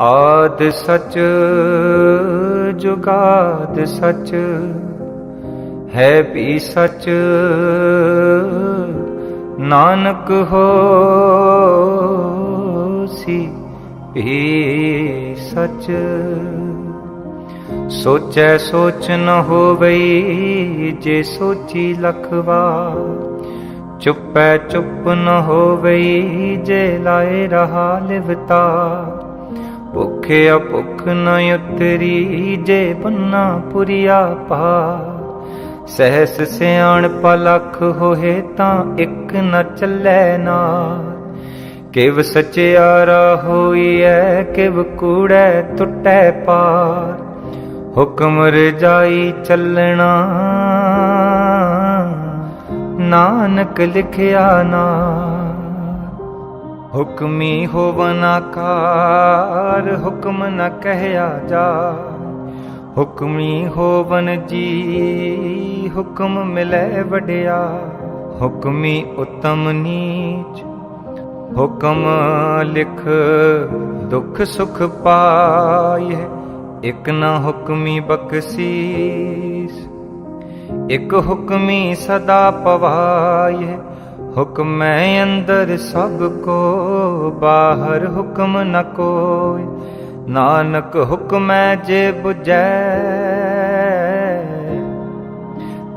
ਆਦ ਸਚ, ਜੁਗਾਦ ਸਚ, ਹੈ ਵੀ ਸਚ। ਨਾਨਕ ਹੋਸੀ ਵੀ ਸਚ। ਸੋਚੈ ਸੋਚ ਨ ਹੋਵਈ, ਜੇ ਸੋਚੀ ਲਖਵਾ ਚੁੱਪੈ ਚੁੱਪ ਨ ਹੋਵਈ, ਜੇ ਲਾਏ ਰਹਾ ਲਿਵਤਾ ਭੁਖਿਆ ਭੁਖ ਨ ਉਤਰੀ, ਜੇ ਬੰਨਾ ਪੁਰੀਆ ਪਾ। ਸਹਿਸ ਸਿਆਣ ਪਲਖ ਹੋਏ ਤਾਂ ਇੱਕ ਨ ਚੱਲੈ ਨਾ। ਕਿਵ ਸਚਿਆਰਾ ਹੋਈਐ, ਕਿਵ ਕੂੜੈ ਟੁੱਟੈ ਪਾਰ। ਹੁਕਮ ਰਜਾਈ ਚੱਲਣਾ, ਨਾਨਕ ਲਿਖਿਆ ਨਾ। ਹੁਕਮੀ ਹੋਵਨ ਆਕਾਰ ਹੁਕਮ ਨ ਕਹਿਆ ਜਾ। ਹੁਕਮੀ ਹੋਵਨ ਜੀ, ਹੁਕਮ ਮਿਲੈ ਵਡਿਆ। ਹੁਕਮੀ ਉਤਮ ਨੀਚ, ਹੁਕਮ ਲਿਖ ਦੁਖ ਸੁਖ ਪਾਏ ਇਕ ਨਾ ਹੁਕਮੀ ਬਖਸ਼ੀਸ, ਇਕ ਹੁਕਮੀ ਸਦਾ ਪਵਾਏ ਹੁਕਮੈ ਅੰਦਰ ਸਭ ਕੋ, ਬਾਹਰ ਹੁਕਮ ਨ ਕੋਇ ਨਾਨਕ ਹੁਕਮੈ ਜੇ 부ਜੈ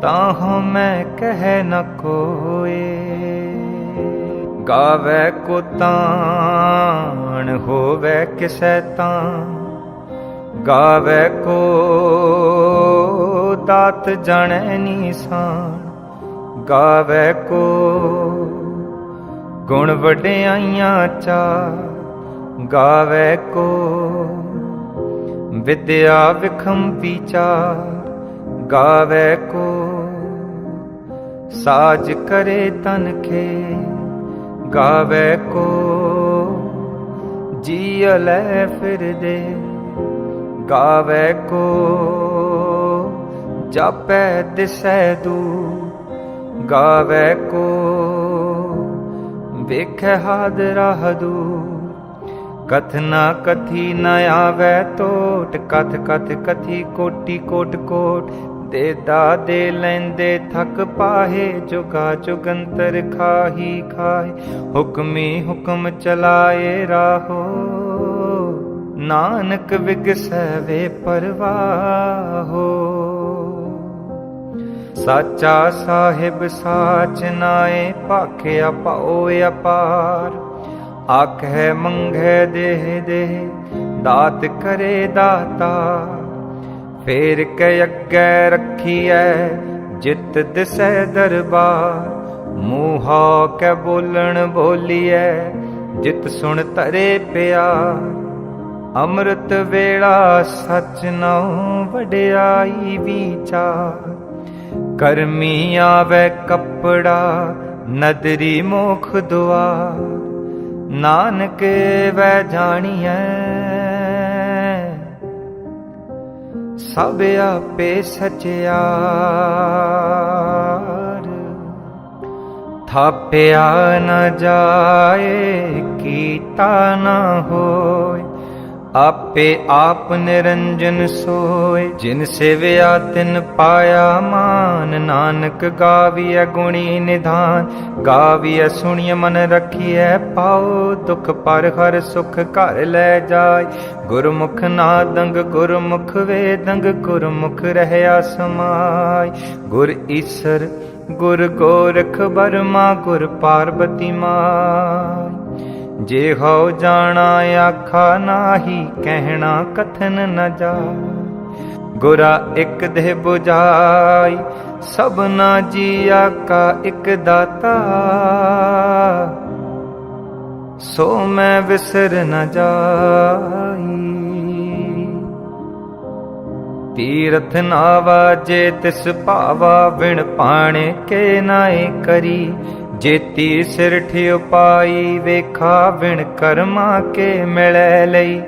ਤਾਂ ਮੈਂ ਕਹਿ ਨ ਕੋਏ। ਗਾਵੇ ਕੋ ਤਾਣ, ਹੋਵੇ ਕਿਸੈ ਤਾਂ ਗਾਵੇ ਕੋ ਦਾਤ ਜਾਣੈ ਨੀਸਾਨ ਗਾਵੇ ਕੋ। ਗੁਣ ਵਡਿਆਈਆਂ ਚਾ ਗਾਵੇ ਕੋ। ਵਿਦਿਆ ਵਿਖਮ ਵਿਚਾਰ ਗਾਵੇ ਕੋ। ਸਾਜ ਕਰੇ ਤਨ ਖੇ ਗਾਵੇ ਕੋ। ਜੀ ਲੈ ਫਿਰਦੇ ਗਾਵੇ ਕੋ। ਜਾਪੈ ਦਿਸੈ ਦੂ ਗਾਵੇ ਕੋ, ਵੇਖੈ ਹਾਦਰਾ ਹਦੂ ਕਥਨਾ ਕਥੀ ਨ ਆਵੇ ਟੋਟ ਕਥ ਕਥ ਕਥੀ ਕੋਟੀ ਕੋਟ ਕੋਟ। ਦੇ ਦਾ ਦੇ ਲੈਂਦੇ ਥਕ ਪਾਹੇ, ਜੁਗਾ ਜੁਗੰਤਰ ਖਾਹੀ ਖਾਏ ਹੁਕਮੀ ਹੁਕਮ ਚਲਾਏ ਰਾਹੋ, ਨਾਨਕ ਵਿਗਸੈ ਵੇ ਪਰਵਾਹੋ। ਸਾਚਾ ਸਾਹਿਬ ਸਾਚ ਨਾਏ, ਭਾਖਿਆ ਪਾਉ ਅਪਾਰ। ਆਖੈ ਮੰਘੈ ਦੇਹ ਦੇਹ, ਦਾਤ ਕਰੇ ਦਾਤਾ। ਫੇਰ ਕੇ ਅੱਗੇ ਰੱਖੀਐ, ਜਿਤ ਦਿਸੈ ਦਰਬਾਰ। ਮੂਹਾ ਕੈ ਬੋਲਣ ਬੋਲੀਐ, ਜਿਤ ਸੁਣ ਤਰੇ ਪਿਆਰ। ਅੰਮ੍ਰਿਤ ਵੇਲਾ ਸਚ ਨਉ ਵਡਿਆਈ ਵਿਚਾਰ। ਕਰਮੀ ਆਵੇ ਕੱਪੜਾ, ਨਦਰੀ ਮੋਖ ਦੁਆ। ਨਾਨਕ ਵੈ ਜਾਣੀਐ। ਸਭ ਆਪੇ ਸਚਿਆਰ। ਥਾਪਿਆ ਨ ਜਾਏ, ਕੀਤਾ ਨ ਹੋਏ। ਆਪੇ ਆਪ ਨਿਰੰਜਨ ਸੋਏ, ਜਿਨ ਸੇਵਿਆ ਤਿਨ ਪਾਇਆ ਮਾਨ। ਨਾਨਕ ਗਾਵੀਐ ਗੁਣੀ ਨਿਧਾਨ, ਗਾਵੀਐ ਸੁਣੀਐ ਮਨ ਰਖੀਐ ਪਾਉ ਦੁਖ ਪਰ ਹਰ ਸੁਖ ਘਰ ਲੈ ਜਾਏ। ਗੁਰਮੁਖ ਨਾਦੰਗ, ਗੁਰਮੁਖ ਵੇਦੰਗ, ਗੁਰਮੁਖ ਰਹਿਆ ਸਮਾਈ ਗੁਰ ਈਸਰ, ਗੁਰ ਗੋਰਖ ਬਰਮਾ ਗੁਰ ਪਾਰਬਤੀ ਮਾਈ ਜੇ ਹੋ ਜਾਣਾ ਆਖਾ ਨਾਹੀ, ਕਹਿਣਾ ਕਥਨ ਨ ਜਾ ਗੁਰਾ ਇਕ ਦੇਹ 부ਜਾਈ ਸਭਨਾ ਜੀਆ ਕਾ ਇਕ ਦਾਤਾ। ਸੋ ਮੈਂ ਵਿਸਰ ਨ ਜਾਈ। ਤੀਰਥ ਨਾਵਾ ਜੇ ਤਿਸ ਭਾਵਾ ਵਿਣ ਪਾਣੇ ਕੇ ਨਾਏ ਕਰੀ। ਜੇਤੀ ਸਿਰ ਠਿਉ ਵੇਖਾ ਵਿਣ ਕਰਮਾ ਕੇ ਮਿਲੈ ਲਈ।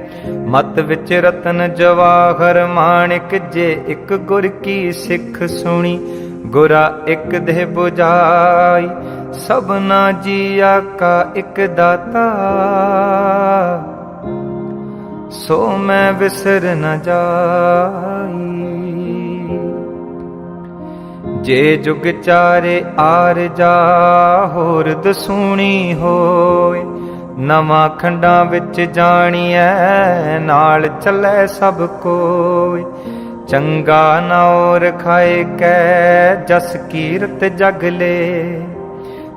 ਮਤ ਵਿੱਚ ਰਤਨ ਜਵਾਹਰ ਮਾਣਿਕ ਜੇ ਇੱਕ ਗੁਰ ਕੀ ਸਿੱਖ ਸੁਣੀ, ਗੁਰਾ ਇੱਕ ਦੇਹ 부ਜਾਈ ਸਭਨਾ ਜੀਆ ਕਾ ਇੱਕ ਦਾਤਾ। ਸੋ ਮੈਂ ਵਿਸਰ ਨਾ ਜਾਈ। ਜੇ ਜੁਗ ਚਾਰੇ ਆਰ ਜਾ, ਹੋਰ ਦਸੂਣੀ ਹੋਏ। ਨਵਾਂ ਖੰਡਾਂ ਵਿੱਚ ਜਾਣੀਐ, ਨਾਲ ਚੱਲੇ ਸਭ ਕੋਈ ਚੰਗਾ ਨੌਰ ਖਾਏ ਕੈ, ਜਸ ਕੀਰਤ ਜਗ ਲੇ।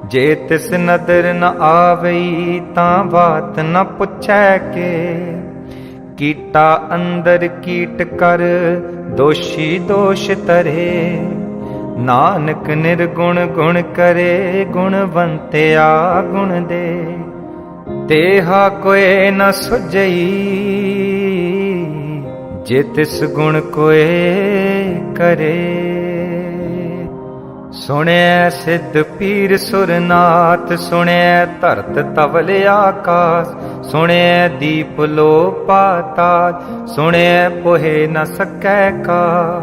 ਜੇ ਤਿਸ ਨਦਰ ਨ ਆਵਈ, ਤਾਂ ਬਾਤ ਨ ਪੁੱਛੈ ਕੇ। ਕੀਟਾ ਅੰਦਰ ਕੀਟ ਕਰ, ਦੋਸ਼ੀ ਦੋਸ਼ ਤਰੇ ਨਾਨਕ ਨਿਰਗੁਣ ਗੁਣ ਕਰੇ ਗੁਣਵੰਤਿਆ ਗੁਣ ਦੇ। ਤੇਹਾ ਕੋਏ ਨ ਸੁਝਈ, ਜੇ ਤਿਸ ਗੁਣ ਕੋਏ ਕਰੇ। ਸੁਣਿਐ ਸਿੱਧ ਪੀਰ ਸੁਰਨਾਥ, ਸੁਣਿਐ ਧਰਤ ਤਵਲ ਆਕਾਸ, ਸੁਣਿਐ ਦੀਪ ਲੋ ਪਾਤਾਲ ਸੁਣਿਐ ਪੋਹੇ ਨ ਸਕੈ ਕਾ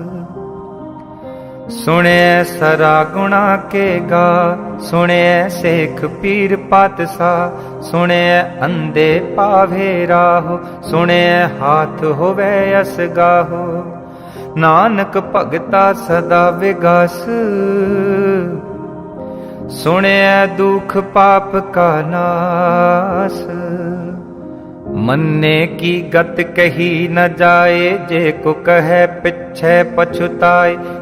ਸੁਣਿਐ ਸਰਾ ਗੁਣਾ ਕੇ ਗਾ, ਸੁਣਿਐ ਸੇਖ ਪੀਰ ਪਾਤਸਾਹ ਸੁਣਿਐ ਅੰਦੇ ਪਾਵੇ ਰਾਹ, ਸੁਣਿਐ ਹਾਥ ਹੋਵੇ ਅਸ ਨਾਨਕ ਭਗਤਾ ਸਦਾ ਵਿਗਾਸ, ਸੁਣਿਐ ਦੁਖ ਪਾਪ ਕਾ ਨਾਸ। ਮੰਨੇ ਕੀ ਗਤ ਕਹੀ ਨ ਜਾਏ, ਜੇ ਕੋ ਕਹੈ ਪਿਛੈ ਪਛੁਤਾਏ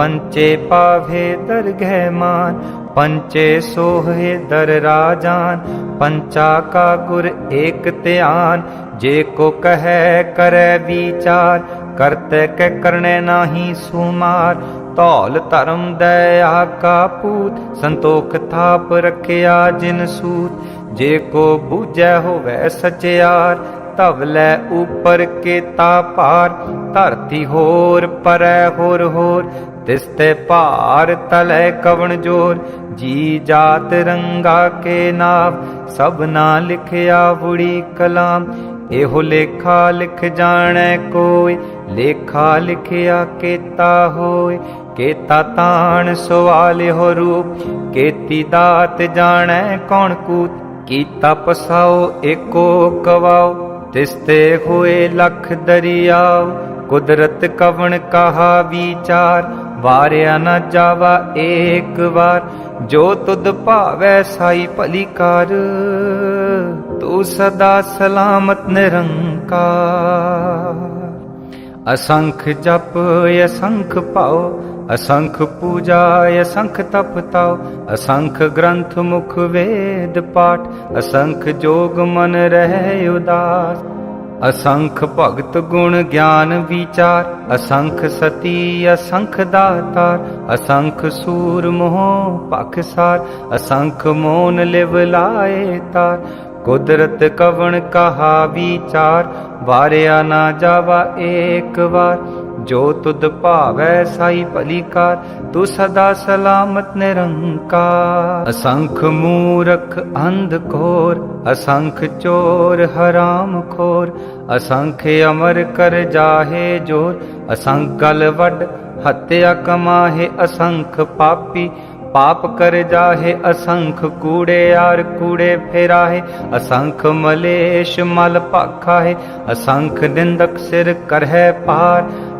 ਪੰਚੇ ਪਾਵੇ ਦਰਗਹਿ ਮਾਨ ਪੰਚੇ ਸੋਹੇ ਦਰ ਰਾਜਾਨ, ਪੰਚਾ ਕਾ ਗੁਰ ਏਕ ਧਿਆਨ, ਜੇ ਕੋ ਕਹੈ ਕਰੈ ਵਿਚਾਰ, ਕਰਤੇ ਕੈ ਕਰਨੇ ਨਾਹੀ ਸੁਮਾਰ। ਧੌਲ ਧਰਮ ਦਇਆ ਕਾ ਪੂਤ, ਸੰਤੋਖ ਥਾਪ ਰਖਿਆ ਜਿਨ ਸੂਤ। ਜੇ ਕੋ ਬੂਝੈ ਹੋਵੇ ਸਚਿਆਰ ਤਵ ਲੈ ਉਪਰ ਕੇ ਤਾ ਪਾਰ ਧਰਤੀ ਹੋਰ ਪਰੈ ਹੋਰ ਹੋਰ ਤਿਸ ਤੇ ਭਾਰ ਤਲੈ ਕਵਣ ਜੋਰ, ਜੀ ਜਾਤ ਰੰਗਾ ਕੇ ਨਾਮ ਸਭਨਾ ਲਿਖਿਆ ਬੁੜੀ ਕਲਾਮ। ਇਹੋ ਲੇਖਾ ਲਿਖ ਜਾਣੈ ਕੋਈ, ਲੇਖਾ ਲਿਖਿਆ ਕੀਤਾ ਹੋਏ। ਕੇਤਾ ਤਾਣ ਸਵਾਲ ਹੋ ਰੂਪ, ਕੇਤੀ ਦਾਤ ਜਾਣੈ ਕੌਣ ਕੂਤ। ਕੀਤਾ ਪਸਾਓ ਏਕੋ ਕਵਾਓ, ਤਿਸ ਤੇ ਹੋਏ ਲਖ ਦਰਿਆਓ। ਕੁਦਰਤ ਕਵਣ ਕਹਾ ਵਿਚਾਰ ਵਾਰਿਆ ਨਾ ਜਾਵਾ ਏਕ ਵਾਰ, ਜੋ ਤੁਧ ਭਾਵੈ ਸਾਈ ਭਲੀ ਕਰ, ਤੂੰ ਸਦਾ ਸਲਾਮਤ ਨਿਰੰਕਾਰ। ਅਸੰਖ ਜਪ, ਅਸੰਖ ਪਾਓ ਅਸੰਖ ਪੂਜਾ, ਅਸੰਖ ਤਪ ਤਾਓ ਅਸੰਖ ਗ੍ਰੰਥ ਮੁਖ ਵੇਦ ਪਾਠ, ਅਸੰਖ ਜੋਗ ਮਨ ਰਹਿ ਉਦਾਸ। ਅਸੰਖ ਭਗਤ ਗੁਣ ਗਿਆਨ ਵਿਚਾਰ, ਅਸੰਖ ਸਤੀ, ਅਸੰਖ ਦਾਤਾਰ, ਅਸੰਖ ਸੂਰ ਮੋਹ ਪਖਸਾਰ ਅਸੰਖ ਮੋਨ ਲਿਵ ਲਾਏ ਤਾਰ। ਕੁਦਰਤ ਕਵਣ ਕਹਾ ਵਿਚਾਰ, ਵਾਰਿਆ ਨਾ ਜਾਵਾ ਏਕ ਵਾਰ। ਜੋ ਤੁਧ ਭਾਵੈ ਸਾਈ ਭਲੀਕਾਰ, ਤੂੰ ਸਦਾ ਸਲਾਮਤ ਨਿਰੰਕਾਰ। ਅਸੰਖ ਮੂਰਖ ਅੰਧ ਘੋਰ, ਅਸੰਖ ਚੋਰ ਹਰਾਮ ਖੋਰ। ਅਸੰਖ ਅਮਰ ਕਰ ਜਾਹੇ ਜੋਰ, ਅਸੰਖ ਗਲ ਵੱਡ ਹੱਤਿਆ ਕਮਾਹੇ ਅਸੰਖ ਪਾਪੀ। ਪਾਪ ਕਰ ਜਾਹੇ ਅਸੰਖ ਕੂੜੇ ਯਾਰ ਕੂੜੇ ਫੇਰਾਹੇ। ਅਸੰਖ ਮਲੇਸ਼ ਮਲ ਭਾਖਾ ਹੈ ਅਸੰਖ ਨਿੰਦਕ ਸਿਰ ਕਰਹਿ ਪਾਰ।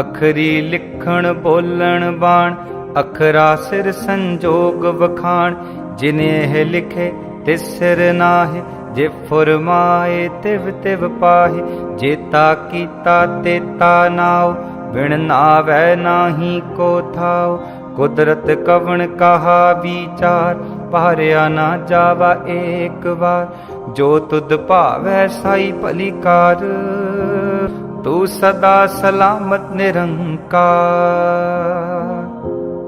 ਅਖਰੀ ਲਿਖਣ, ਬੋਲਣ, ਬਾਣ, ਅਖਰਾ ਸਿਰ ਸੰਜੋਗ ਵਖਾਣ। ਜਿਨੇ ਇਹ ਲਿਖੇ ਤਿਸ ਸਿਰ ਨਾਹਿ, ਜੇ ਫਰਮਾਏ, ਤਿਵ ਤਿਵ ਪਾਹੇ। ਜੇਤਾ ਕੀਤਾ ਤੇ ਤਾ ਨਾਉ ਵਿਣ ਨਾਵੈ ਨਾਹੀ ਕੋ ਥਾਉ। ਕੁਦਰਤ ਕਵਣ ਕਹਾ ਵਿਚਾਰ, ਭਾਰਿਆ ਨਾ ਜਾਵਾ ਏਕ ਵਾਰ। ਜੋ ਤੁਧ ਭਾਵੈ, ਸਾਈ ਭਲੀ ਕਾਰ। ਤੂੰ ਸਦਾ ਸਲਾਮਤ ਨਿਰੰਕਾਰ।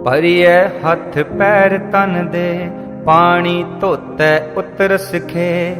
ਪਰਿਐ ਹੱਥ ਪੈਰ ਤਨ ਦੇ, ਪਾਣੀ ਧੋਤੈ ਉਤਰ ਸਿਖੇ।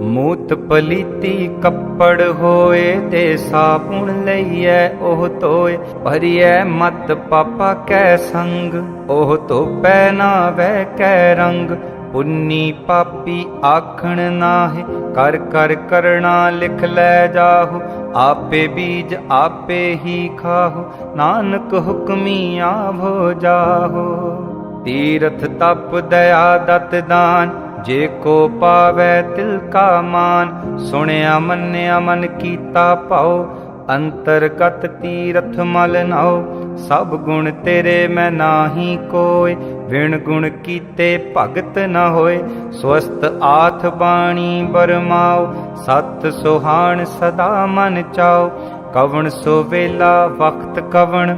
ਮੂਤ ਪਲੀਤੀ ਕੱਪੜ ਹੋਏ ਤੇ ਸਾਬੁਣ ਲਈਐ ਉਹ ਧੋਏ। ਭਰੀਐ ਮਤ ਪਾਪਾ ਕੈ ਸੰਗ, ਉਹ ਧੋਪੈ ਨਾ ਵੈ ਕੈ ਰੰਗ। ਪੁੰਨੀ ਪਾਪੀ ਆਖਣ ਨਾਹਿ, ਕਰ ਕਰ ਕਰਣਾ ਲਿਖ ਲੈ ਜਾਹੂ। ਆਪੇ ਬੀਜ ਆਪੇ ਹੀ ਖਾਹੂ, ਨਾਨਕ ਹੁਕਮੀ ਆਭੋ ਜਾਹੂ। ਤੀਰਥ ਤਪ ਦਇਆ ਦਤ ਦਾਨ, ਜੇ ਕੋ ਪਾਵੈ ਤਿਲ ਕਾ ਮਾਨ। ਸੁਣਿਆ ਮੰਨਿਆ ਮਨ ਕੀਤਾ ਭਾਉ, ਅੰਤਰਗਤ ਤੀਰਥ ਮਲ ਨਾਉ। ਸਭ ਗੁਣ ਤੇਰੇ ਮੈਂ ਨਾਹੀ ਕੋਇ ਵਿਣ ਗੁਣ ਕੀਤੇ ਭਗਤ ਨਾ ਹੋਏ। ਸਵਸਤ ਆਥ ਬਾਣੀ ਬਰਮਾਉ ਸਤ ਸੁਹਾਣ ਸਦਾ ਮਨ ਚਾਓ। ਕਵਣ ਸੋ ਵੇਲਾ ਵਕਤ ਕਵਣ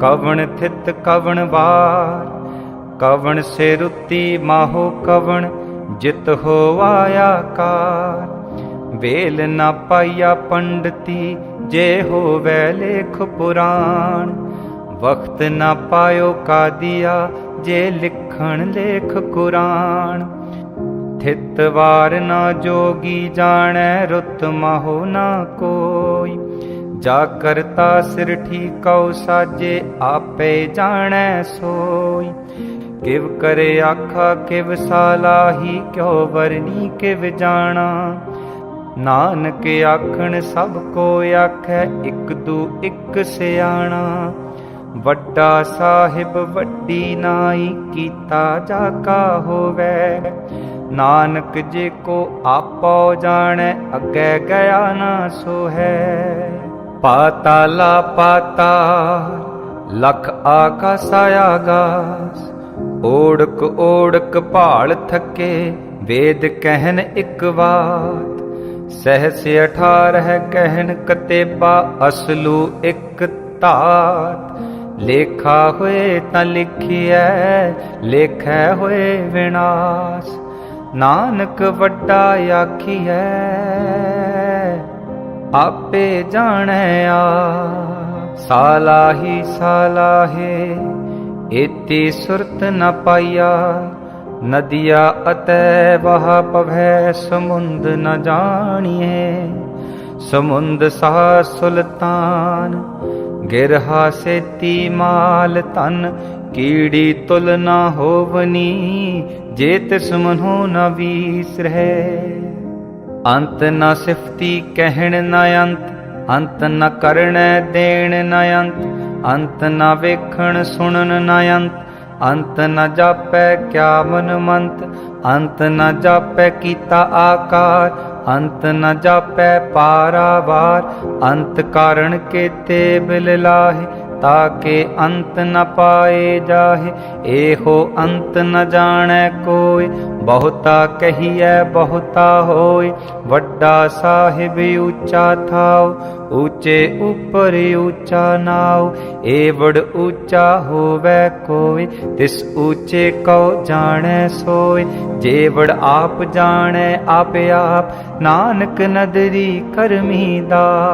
ਕਵਣ ਥਿਤ ਕਵਣ ਵਾਰ। ਕਵਣ ਸੇ ਰੁੱਤੀ ਮਾਹੋ ਕਵਣ, ਜਿਤ ਹੋ ਹੋਵਾਇਆ ਕਾਰ। ਵੇਲ ਨਾ ਪਾਇਆ ਪੰਡਤੀ, ਜੇ ਹੋਵੇ ਲੇਖ ਪੁਰਾਣ। ਵਕਤ ਨਾ ਪਾਇਓ ਕਾਦੀਆ ਜੇ ਲਿਖਣ ਲੇਖ ਕੁਰਾਨ, ਥਿਤ ਵਾਰ ਨਾ ਜੋਗੀ ਜਾਣੈ, ਰੁੱਤ ਮਹੋ ਨਾ ਕੋਈ। ਜਾ ਕਰਤਾ ਸਿਰ ਠੀਕਉ ਸਾਜੇ, ਆਪੇ ਜਾਣੈ ਸੋਈ। ਕਿਵ ਕਰੇ ਆਖਾ, ਕਿਵ ਸਾਲਾਹੀ ਕਿਉ ਵਰਨੀ ਕਿਵ ਜਾਣਾ। ਨਾਨਕ ਆਖਣ, ਸਭ ਕੋ ਆਖੈ, ਇਕ ਦੂ ਇਕ ਸਿਆਣਾ। ਵੱਡਾ ਸਾਹਿਬ ਵੱਡੀ ਨਾਈ ਕੀਤਾ ਜਾ ਕਾ ਹੋਵੇ। ਨਾਨਕ ਜੇ ਕੋ ਆਪੋ ਜਾਣੈ, ਅੱਗੇ ਗਿਆ ਨਾ ਸੋ ਹੈ ਪਾਤਾਲਾ ਪਾਤਾਲ ਲਖ ਆਕਾਸ ਆਗਾਸ। ਓੜਕ ਓੜਕ ਭਾਲ ਥਕੇ, ਵੇਦ ਕਹਿਨ ਇੱਕ ਬਾਤ ਸਹਸ ਅਠਾਰਹ ਕਹਿਨ ਕਤੇਬਾ, ਅਸਲੂ ਇੱਕ ਧਾਤ ਲੇਖਾ ਹੋਏ ਤਾਂ ਲਿਖਿਐ, ਲੇਖੈ ਹੋਏ ਵਿਨਾਸ਼। ਨਾਨਕ ਵੱਡਾ ਆਖੀਐ, ਆਪੇ ਜਾਣਿਆ ਆ ਸਾਲਾਹੀ ਸਾਲਾਹੇ ਇਤੀ ਸੁਰਤ ਨ ਪਾਈਆ ਨਦੀਆ ਅਤੈ ਵਹ ਪਵੈ, ਸਮੁੰਦ ਨ ਜਾਣੀਏ ਸਮੁੰਦ ਸਾ ਸੁਲਤਾਨ ਗਿਰਹਾ ਸੇਤੀ ਮਾਲ ਤਨ ਕੀੜੀ ਤੁਲ ਨਾ ਹੋਵਨੀ, ਜੇ ਤਿਸ ਮਨੋ ਨ ਵੀਸਰਹਿ ਅੰਤ ਨ ਸਿਫਤੀ ਕਹਿਣ ਨ ਅੰਤ ਅੰਤ ਨ ਕਰਣੈ ਦੇਣ ਨ ਅੰਤ ਅੰਤ ਨ ਵੇਖਣ ਸੁਣਨ ਨ ਅੰਤ ਅੰਤ ਨ ਜਾਪੈ ਕਿਆ ਮਨ ਮੰਤ ਅੰਤ ਨ ਜਾਪੈ ਕੀਤਾ ਆਕਾਰ ਅੰਤ ਨ ਜਾਪੈ ਪਾਰਾਵਾਰ, ਅੰਤ ਕਾਰਣ ਕੇਤੇ ਬਿਲ ਲਾਹੇ ਤਾਕੇ ਅੰਤ ਨ ਪਾਏ ਜਾਹੇ। ਇਹੋ ਅੰਤ ਨ ਜਾਣੈ ਕੋਇ ਬਹੁਤਾ ਕਹੀਐ ਬਹੁਤਾ ਹੋਇ ਵੱਡਾ ਸਾਹਿਬ ਉੱਚਾ ਥਾਉ, ਉੱਚੇ ਉਪਰ ਉੱਚਾ ਨਾਉ। ਏਵੜ ਉੱਚਾ ਹੋਵੇ ਕੋਇ ਤਿਸ ਉੱਚੇ ਕਉ ਜਾਣੈ ਸੋਏ। ਜੇਵੜ ਆਪ ਜਾਣੈ ਆਪ ਆਪ ਨਾਨਕ ਨਦਰੀ ਕਰਮੀ ਦਾ।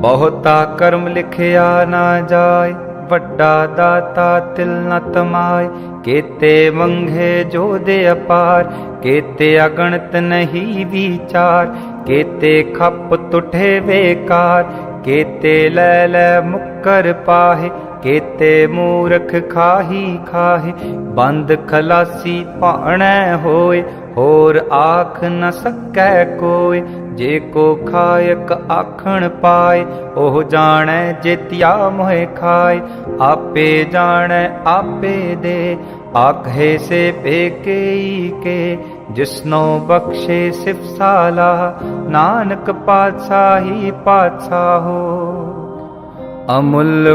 ਬਹੁਤਾ ਕਰਮ ਲਿਖਿਆ ਨਾ ਜਾਏ, ਵੱਡਾ ਦਾਤਾ ਤਿਲ ਨ ਤਮਾਏ। ਕੇਤੇ ਮੰਗੇ ਜੋ ਦੇ ਅਪਾਰ, ਕੇਤੇ ਅਗਣਤ ਨਹੀਂ ਵਿਚਾਰ। ਕੇਤੇ ਖੱਪ ਤੁਠੇ ਵੇਕਾਰ ਕੇਤੇ ਲੈ ਲੈ ਮੁਕਰ ਪਾਹੇ। ਕੇਤੇ ਮੂਰਖ ਖਾਹੀ ਖਾਹੇ, ਬੰਦ ਖਲਾਸੀ ਭਾਣੈ ਹੋਏ। ਹੋਰ ਆਖ ਨ ਸਕੈ ਕੋਈ, ਜੇ ਕੋ ਖਾਇਕ ਆਖਣ ਪਾਏ, ਉਹ ਜਾਣੈ ਜਿਤਿਆ ਮੋਹਿ ਖਾਏ। ਆਪੇ ਜਾਣੈ, ਆਪੇ ਦੇ, ਆਖੇ ਸੇ ਪੇਕੇਈ ਕੇ ਜਿਸਨੋ ਬਖਸ਼ੇ ਸਿਫ ਸਾਲਾ, ਨਾਨਕ ਪਾਤਸ਼ਾਹੀ ਪਾਤਸ਼ਾਹ ਅਮੁੱਲ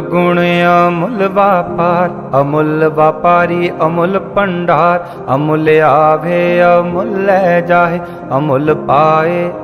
ਗੁਣ ਅਮੁੱਲ ਵਾਪਾਰ ਅਮੁੱਲ ਵਾਪਾਰੀ ਅਮੁੱਲ ਭੰਡਾਰ ਅਮੁੱਲ ਆਵੇ ਅਮੁੱਲ ਲੈ ਜਾਏ ਅਮੁੱਲ ਪਾਏ।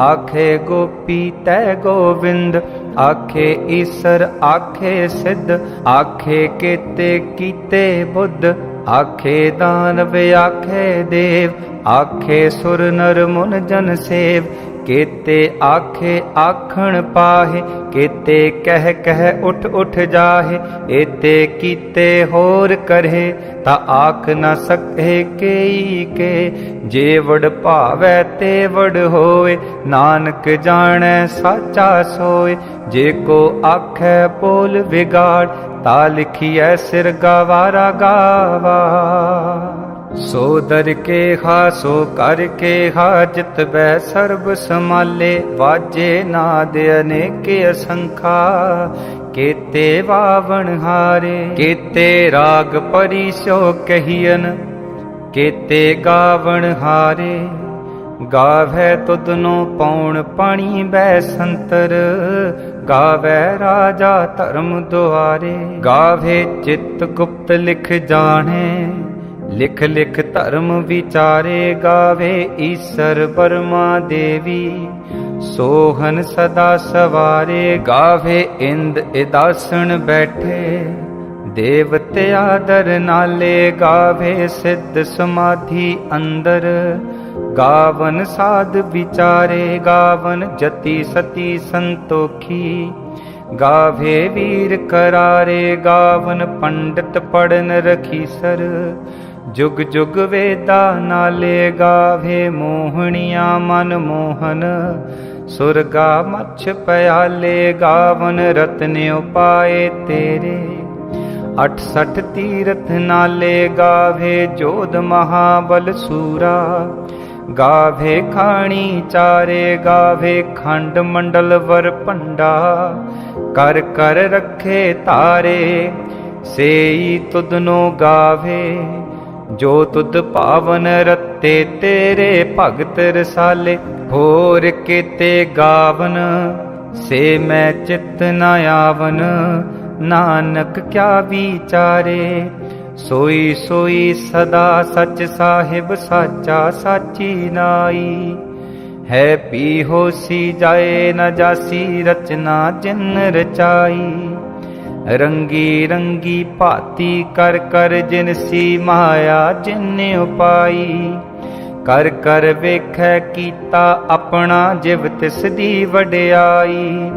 ਆਖੇ ਗੋਪੀ ਤੈ ਗੋਵਿੰਦ, ਆਖੇ ਈਸਰ, ਆਖੇ ਸਿੱਧ, ਆਖੇ ਕੀਤੇ ਕੀਤੇ ਬੁੱਧ, ਆਖੇ ਦਾਨਵ, ਆਖੇ ਦੇਵ, ਆਖੇ ਸੁਰ ਨਰ ਮੁਨ ਜਨ ਸੇਵ ਕੇਤੇ ਆਖੇ, ਆਖਣ ਪਾਹੇ, ਕੇਤੇ ਕਹਿ ਕਹਿ ਉਠ ਉਠ ਜਾਹੇ, ਏਤੇ ਕੀਤੇ ਹੋਰ ਕਰੇ, ਤਾ ਆਖ ਨ ਸਕੇ ਕੇਈ ਕੇ, ਜੇ ਵਡ ਭਾਵੈ ਤੇ ਵਡ ਹੋਏ, ਨਾਨਕ ਜਾਣੈ ਸਾਚਾ ਸੋਏ, ਜੇ ਕੋ ਆਖੈ ਬੋਲ ਵਿਗਾੜ, ਤਾ ਲਿਖੀਐ ਸਿਰ ਗਵਾਰਾ ਗਾਵਾ ਸੋ ਦਰ ਕੇ ਹਾ, ਸੋ ਕਰ ਕੇ ਹਾ, ਜਿਤ ਬੈ ਸਰਬ ਸਮਾਲੇ ਵਾਜੇ ਨਾਦ ਅਨੇਕ ਅਸੰਖਾ, ਕੇਤੇ ਵਾਵਣ ਹਾਰੇ। ਕੇਤੇ ਰਾਗ ਪਰੀ ਸੋ ਕਹੀਨ ਕੇਤੇ ਗਾਵਣ ਹਾਰੇ। ਗਾਵੇ ਤੁਧਨੋ ਪੌਣ ਪਾਣੀ ਬੈ ਸੰਤਰ, ਗਾਵੇ ਰਾਜਾ ਧਰਮ ਦੁਆਰੇ। ਗਾਵੇ ਚਿਤ ਗੁਪਤ ਲਿਖ ਜਾਣੇ। ਲਿਖ ਲਿਖ ਧਰਮ ਵਿਚਾਰੇ ਗਾਵੇ ਈਸਰ ਬਰਮਾ ਦੇਵੀ। ਸੋਹਨ ਸਦਾ ਸਵਾਰੇ ਗਾਵੇ ਇੰਦ ਇਦਾਸਣ ਬੈਠੇ। ਦੇਵਤੇ ਆਦਰ ਨਾਲੇ ਗਾਵੇ ਸਿੱਧ ਸਮਾਧੀ ਅੰਦਰ। ਗਾਵਨ ਸਾਧ ਵਿਚਾਰੇ ਗਾਵਨ ਜਤੀ ਸਤੀ ਸੰਤੋਖੀ। ਗਾਵੇ ਵੀਰ ਕਰਾਰੇ ਗਾਵਨ ਪੰਡਤ ਪੜਨ ਰਖੀ ਸਰ। ਜੁਗ ਜੁਗ ਵੇਦਾ ਨਾਲੇ ਗਾਵੇ ਮੋਹਣੀਆਂ ਮਨ ਮੋਹਨ। ਸੁਰਗਾ ਮੱਛ ਪਿਆਲੇ ਗਾਵਨ ਰਤਨ ਉਪਾਏ ਤੇਰੇ। 68 ਤੀਰਥ ਨਾਲੇ ਗਾਵੇ ਜੋਧ ਮਹਾਬਲ ਸੂਰਾ। ਗਾਵੇ ਖਾਣੀ ਚਾਰੇ, ਗਾਵੇ ਖੰਡ ਮੰਡਲ ਵਰ ਭੰਡਾ। ਕਰ ਕਰ ਰੱਖੇ ਤਾਰੇ, ਸੇਈ ਤੁਦਨੋ ਗਾਵੇ। ਜੋ ਤੁਧ ਪਾਵਨ ਰਤੇ ਤੇਰੇ ਭਗਤ ਰਸਾਲੇ, ਹੋਰ ਕੀਤੇ ਗਾਵਨ, ਸੇ ਮੈਂ ਚਿਤ ਨ ਆਵਨ। ਨਾਨਕ ਕਿਆ ਵਿਚਾਰੇ, ਸੋਈ ਸੋਈ ਸਦਾ ਸਚ ਸਾਹਿਬ, ਸਾਚਾ ਸਾਚੀ ਨਾਈ। ਹੈ ਪੀ ਹੋਸੀ ਜਾਏ ਨ ਜਾਸੀ ਰਚਨਾ, ਜਿਨ ਰਚਾਈ। ਰੰਗੀ ਰੰਗੀ ਭਾਤੀ ਕਰ ਕਰ ਜਿਨਸੀ ਮਾਇਆ ਜਿਨ ਉਪਾਈ। ਕਰ ਕਰ ਵੇਖੈ ਕੀਤਾ ਆਪਣਾ ਜਿਵ ਤਿਸ ਦੀ ਵਡਿਆਈ।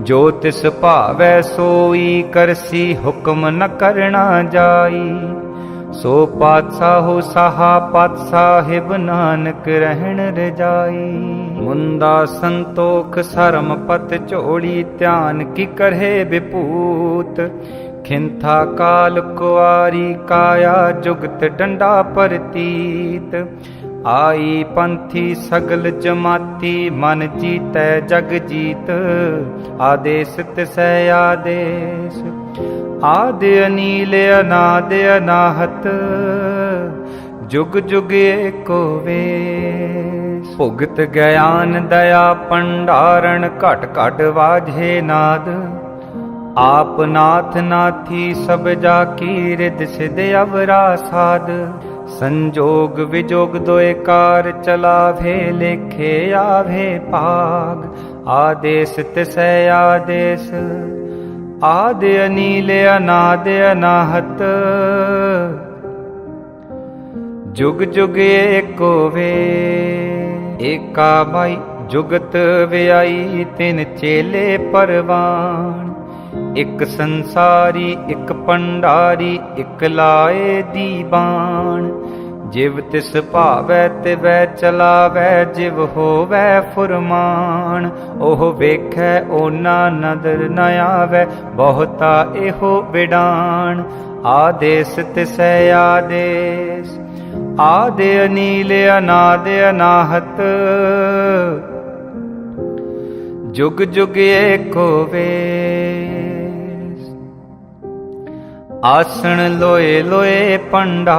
ਜੋ ਤਿਸ ਭਾਵੈ ਸੋਈ ਕਰਸੀ ਹੁਕਮ ਨ ਕਰਣਾ ਜਾਈ। ਸੋ ਪਾਤਸ਼ਾਹੋ ਸਾਹਾ ਪਤ ਨਾਨਕ ਰਹਿਣ ਰਜਾਈ। ਮੁੰਦਾ ਸੰਤੋਖ ਸਰਮ ਪਤ ਝੋੜੀ ਧਿਆਨ ਕੀ ਕਰਹਿ ਵਿਪੂਤ। ਖਿੰਥਾ ਕਾਲ ਕੁਆਰੀ ਕਾਇਆ ਜੁਗਤ ਡੰਡਾ ਪਰਤੀਤ। ਆਈ ਪੰਥੀ ਸਗਲ ਜਮਾਤੀ, ਮਨ ਜੀਤੈ ਜਗ ਜੀਤ। ਆਦੇਸ ਤਿਸੈ ਆਦੇਸ। ਆਦ ਅਨੀਲ ਅਨਾਦ ਅਨਾਹਤ, ਜੁਗ ਜੁਗ ਏਕੋ ਵੇਸ। ਭੁਗਤ ਗਿਆਨ ਦਇਆ ਪੰਡਾਰਣ ਘਟ ਘਟ ਵਾਜੇ ਨਾਦ। ਆਪ ਨਾਥ ਨਾਥੀ ਸਭ ਜਾ ਕੀ ਰਿਦ ਸਿਧ ਅਵਰਾ ਸਾਧ। ਸੰਜੋਗ ਵਿਜੋਗ ਦੋਏ ਕਾਰ ਚਲਾਵੇ, ਲੇਖੇ ਆਵੇ ਭਾਗ। ਆਦੇਸ ਤਿਸੈ ਆਦੇਸ ਆਦ ਅਨੀਲ ਅਨਾਦ ਅਨਾਹਤ। ਜੁਗ ਜੁਗ ਏਕੋ ਵੇ ਏਕਾ ਬਾਈ ਜੁਗਤ ਵਿਆਈ, ਤਿਨ ਚੇਲੇ ਪਰਵਾਨ ਇੱਕ ਸੰਸਾਰੀ, ਇੱਕ ਪੰਡਾਰੀ, ਇੱਕ ਲਾਏ ਦੀਬਾਨ। ਜਿਵ ਤਿਸ ਭਾਵੈ ਤਿਵੈ ਚਲਾਵੈ, ਜਿਵ ਹੋਵੈ ਫੁਰਮਾਨ। ਉਹ ਵੇਖੈ ਓਨਾ ਨਦਰ ਨ ਆਵੈ, ਬਹੁਤਾ ਇਹੋ ਵਿਡਾਨ। ਆਦੇਸ ਤਿਸੈ ਆਦੇਸ, ਆਦ ਅਨੀਲ ਅਨਾਦ ਅਨਾਹਤ। ਜੁਗ ਜੁਗ ਏਕੋ ਵੇਸ, ਆਸਣ ਲੋਏ ਲੋਏ ਪੰਡਾ।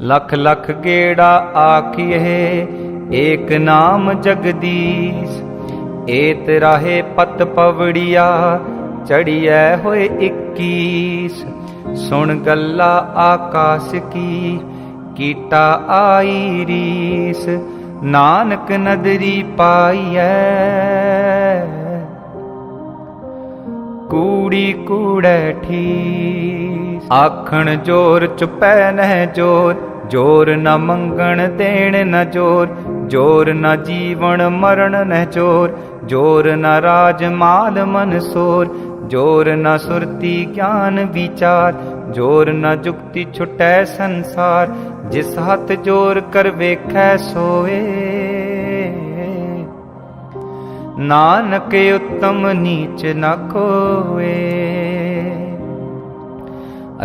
ਲੱਖ ਲਖ ਗੇੜਾ ਆਖੀਏ ਏਕ ਨਾਮ ਜਗਦੀਸ਼, ਏਤ ਰਾਹੇ ਪਤ ਪਵੜੀਆ, ਚੜੀਐ ਹੋਏ 21 ਸੁਣ ਗੱਲਾ ਆਕਾਸ਼ ਕੀ, ਕੀਟਾ ਆਈ ਰੀਸ, ਨਾਨਕ ਨਦਰੀ ਪਾਈਐ। ਕੂੜੀ ਕੂੜੈ ਠੀਸ, ਆਖਣ ਜੋਰ ਚੁਪੈ ਨਹਿ ਜੋਰ ਜੋਰ ਨਾ ਮੰਗਣ ਦੇਣ ਨ ਜੋਰ ਜੋਰ ਨਾ ਜੀਵਨ ਮਰਨ ਨਹਿ ਜੋਰ ਜੋਰ ਨਾ ਰਾਜ ਮਾਲ ਮਨ ਸੋਰ, ਜੋਰ ਨਾ ਸੁਰਤੀ ਗਿਆਨ ਵਿਚਾਰ, ਜੋਰ ਨਾ ਜੁਗਤੀ ਛੁਟੈ ਸੰਸਾਰ, ਜਿਸ ਹੱਥ ਜੋਰ ਕਰ ਵੇਖੈ ਸੋਏ। ਨਾਨਕ ਉਤਮ ਨੀਚ ਨਾ ਕੋਏ।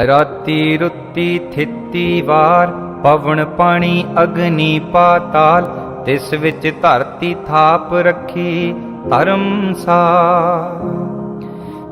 ਰਾਤੀ ਰੁੱਤੀ ਥਿੱਤੀ ਵਾਰ ਪਵਨ ਪਾਣੀ ਅਗਨੀ ਪਾਤਾਲ, ਤਿਸ ਵਿੱਚ ਧਰਤੀ ਥਾਪ ਰੱਖੀ ਧਰਮਸਾ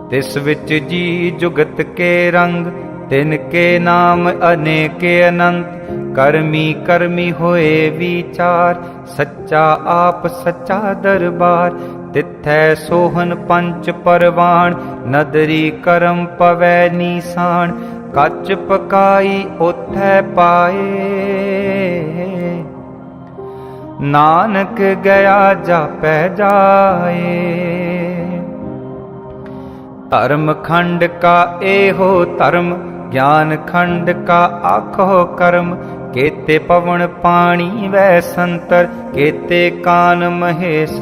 ਤਿਸ ਵਿੱਚ ਜੀ ਜੁਗਤ ਕੇ ਰੰਗ, ਤਿਨ ਕੇ ਨਾਮ ਅਨੇਕ ਅਨੰਤ, ਕਰਮੀ ਕਰਮੀ ਹੋਏ ਵਿਚਾਰ, ਸੱਚਾ ਆਪ ਸੱਚਾ ਦਰਬਾਰ। ਤਿੱਥੈ ਸੋਹਨ ਪੰਚ ਪਰਵਾਨ ਨਦਰੀ ਕਰਮ ਪਵੈ ਨੀਸਾਨ ਕੱਚ ਪਕਾਈ ਉਥੈ ਪਾਏ। ਨਾਨਕ ਗਿਆ ਜਾਪੈ ਜਾਏ। ਧਰਮ ਖੰਡ ਕਾ ਇਹੋ ਧਰਮ, ਗਿਆਨ ਖੰਡ ਕਾ ਆਖੋ ਕਰਮ। ਕੇਤੇ ਪਵਨ ਪਾਣੀ ਵੈ ਸੰਤਰ, ਕੇਤੇ ਕਾਨ ਮਹੇਸ਼।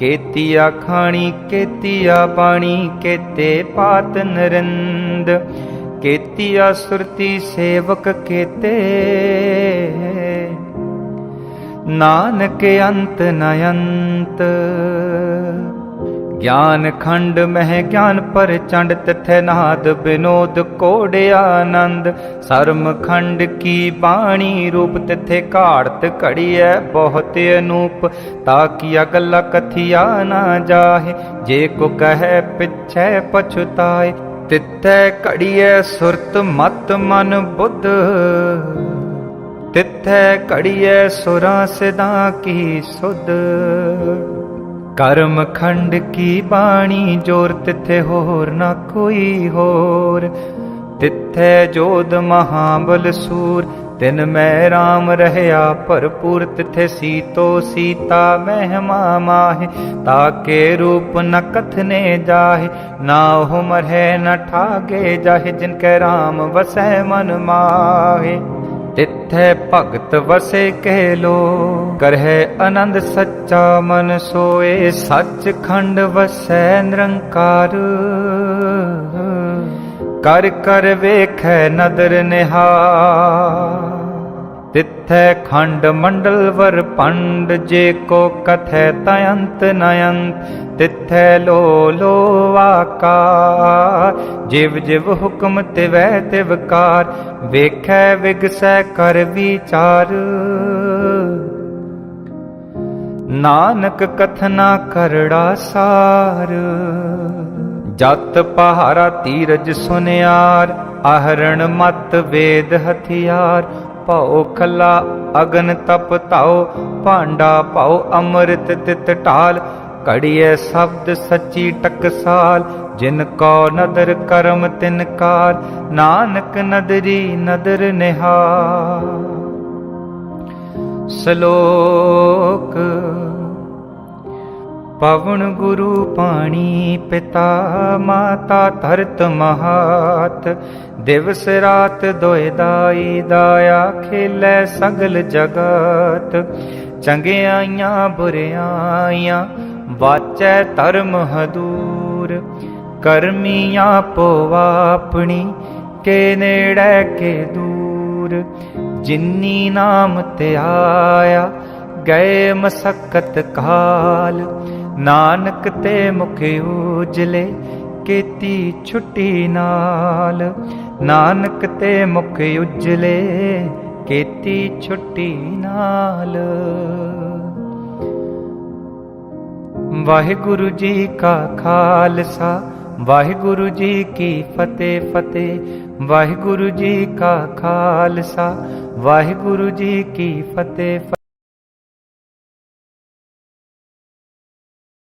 ਕੇਤੀਆ ਖਾਣੀ, ਕੇਤੀਆ ਪਾਣੀ, ਕੇਤੇ ਪਾਤ ਨਰਿੰਦ। ਕੇਤੀਆ ਸੁਰਤੀ ਸੇਵਕ ਕੇਤੇ। ਨਾਨਕ ਅੰਤ ਨ ਅੰਤ। ਗਿਆਨ ਖੰਡ ਮਹਿ ਗਿਆਨ ਪਰ ਚੰਡ, ਤਥੈ ਨਾਦ ਬਿਨੋਦ ਕੋੜਿਆ ਆਨੰਦ। ਸਰਮ ਖੰਡ ਕੀ ਬਾਣੀ ਰੂਪ, ਤਥੈ ਘਾੜਤ ਘੜੀਐ ਬਹੁਤ ਅਨੂਪ। ਤਾਕਿਆ ਗੱਲਾਂ ਕਥਿਆ ਨਾ ਜਾਹੇ, ਜੇ ਕੋ ਕਹੈ ਪਿਛੈ ਪਛੁਤਾਏ ਤਿੱਥੈ ਘੜੀਐ ਸੁਰਤ ਮਤ ਮਨ ਬੁੱਧ। ਤਿੱਥੈ ਘੜੀਐ ਸੁਰਾਂ ਸਿਦਾ ਕੀ ਸੁਧ। ਕਰਮ ਖੰਡ ਕੀ ਬਾਣੀ ਜੋਰ ਤਿੱਥੇ ਹੋਰ ਨਾ ਕੋਈ ਹੋਰ। ਤਿੱਥੈ ਜੋਦ ਮਹਾਬਲ ਸੂਰ, ਤਿਨ ਮੈਂ RAM ਰਹਿਆ ਭਰਪੂਰ, ਤਿੱਥੇ ਸੀਤੋ ਸੀਤਾ ਮਹਿਮਾ ਮਾਹਿ, ਤਾਕੇ ਰੂਪ ਨ ਕਥਨੇ ਜਾਹੇ, ਨਾ ਉਹ ਮਰਹਿ ਨ ਠਾਗੇ ਜਾਹਿ, ਜਿਨ ਕੈ RAM ਵਸੈ ਮਨ ਮਾਹਿ। ਤਿੱਥੈ ਭਗਤ ਵਸੇ ਕਹਿ ਲੋ ਕਰਹਿ ਆਨੰਦ ਸੱਚਾ ਮਨ ਸੋਏ ਸੱਚ ਖੰਡ ਵਸੈ ਨਿਰੰਕਾਰ। ਕਰ ਕਰ ਵੇਖੈ ਨਦਰ ਨਿਹਾਰ। ਤਿੱਥੈ ਖੰਡ ਮੰਡਲ ਵਰ ਪੰਡ, ਜੇ ਕੋ ਕਥੈ ਤਯੰਤ ਨਯੰਤ ਤਿੱਥੈ ਲੋ ਲੋ ਆਕਾਰ। ਜਿਵ ਜਿਵ ਹੁਕਮ ਤਿਵੈ ਤਿਵਕਾਰ ਵੇਖੈ ਵਿਗਸੈ ਕਰ ਵਿਚਾਰ। ਨਾਨਕ ਕਥਨਾ ਕਰੜਾ ਸਾਰ। ਜਤ ਪਹਾਰਾ ਤੀਰਜ ਸੁਨਿਆਰ ਆਹਰਣ ਮਤ ਵੇਦ ਹਥਿਆਰ। ਭਉ ਖੱਲਾ ਅਗਨ ਤਪ ਧਾਉ, ਭਾਂਡਾ ਭਉ ਅੰਮ੍ਰਿਤ ਤਿਤ ਢਾਲ। ਘੜੀਐ ਸ਼ਬਦ ਸੱਚੀ ਟਕਸਾਲ, ਜਿਨ ਕੋ ਨਦਰ ਕਰਮ ਤਿਨ ਕਾਰ ਨਾਨਕ ਨਦਰੀ ਨਦਰ ਨਿਹਾਰ ਸ਼ਲੋਕ ਪਵਨ ਗੁਰੂ ਪਾਣੀ ਪਿਤਾ ਮਾਤਾ ਧਰਤ ਮਹਾਤ, ਦਿਵਸ ਰਾਤ ਦੋਇ ਦਾਈ ਦਾਇਆ ਖੇਲੇ ਸਗਲ ਜਗਤ। ਚੰਗਿਆਈਆਂ ਬੁਰਿਆਈਆਂ ਵਾਚੈ ਧਰਮ ਹਦੂਰ, ਕਰਮੀਆਂ ਪੋ ਆਪਣੀ, ਕੇ ਨੇੜੇ ਕੇ ਦੂਰ। ਜਿਨੀ ਨਾਮ ਤੇ ਆਇਆ, ਗਏ ਮਸਕਤ ਕਾਲ। ਨਾਨਕ ਤੇ ਮੁਖ ਉਜਲੇ, ਕੀਤੀ ਛੁੱਟੀ ਨਾਲ। ਨਾਨਕ ਤੇ ਮੁਖ ਉਜਲੇ, ਕੀਤੀ ਛੁੱਟੀ ਨਾਲ। ਵਾਹਿਗੁਰੂ ਜੀ ਕਾ ਖਾਲਸਾ, ਵਾਹਿਗੁਰੂ ਜੀ ਕੀ ਫਤਿਹ ਫਤਿਹ। ਵਾਹਿਗੁਰੂ ਜੀ ਕਾ ਖਾਲਸਾ, ਵਾਹਿਗੁਰੂ ਜੀ ਕੀ ਫਤਿਹ